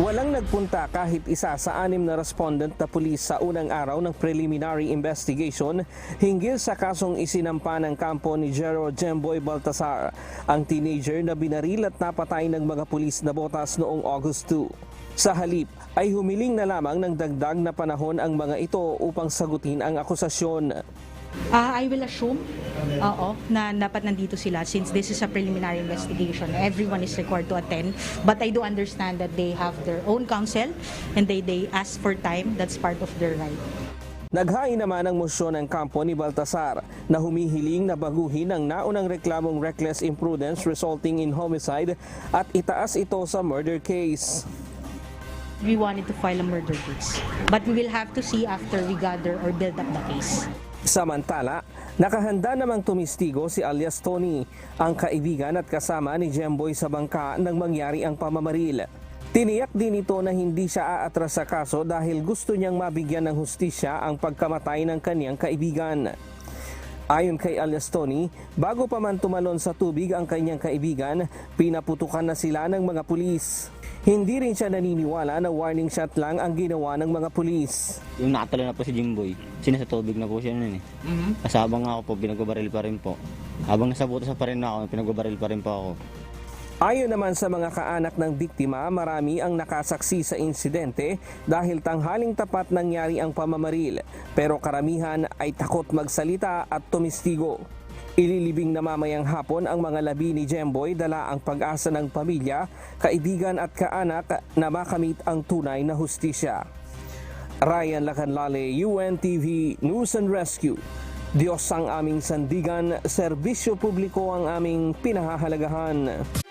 Walang nagpunta kahit isa sa anim na respondent na pulis sa unang araw ng preliminary investigation hinggil sa kasong isinampa ng kampo ni Jero Jemboy Baltasar, ang teenager na binaril at napatay ng mga pulis na botas noong August 2. Sa halip ay humiling na lamang ng dagdag na panahon ang mga ito upang sagutin ang akusasyon. Ah, I will assume, oo, na dapat nandito sila since this is a preliminary investigation. Everyone is required to attend. But I do understand that they have their own counsel and they, they ask for time. That's part of their right. Naghain naman ang mosyon ng kampo ni Baltasar na humihiling na baguhin ang naunang reklamong reckless imprudence resulting in homicide at itaas ito sa murder case. We wanted to file a murder case. But we will have to see after we gather or build up the case. Samantala, nakahanda namang tumistigo si alias Tony, ang kaibigan at kasama ni Jemboy sa bangka nang mangyari ang pamamaril. Tiniyak din ito na hindi siya aatras sa kaso dahil gusto niyang mabigyan ng hustisya ang pagkamatay ng kaniyang kaibigan. Ayon kay alias Tony, bago pa man tumalon sa tubig ang kanyang kaibigan, pinaputukan na sila ng mga pulis. Hindi rin siya naniniwala na warning shot lang ang ginawa ng mga pulis. Yung nakatalo na po si Jimboy, sinasa tubig na po siya nun eh. Kasi habang ako po, pinagbabaril pa rin po. Habang nasa butas pa rin ako, pinagbabaril pa rin po ako. Ayon naman sa mga kaanak ng biktima, marami ang nakasaksi sa insidente dahil tanghaling tapat nangyari ang pamamaril. Pero karamihan ay takot magsalita at tumistigo. Ililibing na mamayang hapon ang mga labi ni Jemboy dala ang pag-asa ng pamilya, kaibigan at kaanak na makamit ang tunay na hustisya. Ryan Lacanlale, UNTV News and Rescue. Diyos ang aming sandigan, serbisyo publiko ang aming pinahahalagahan.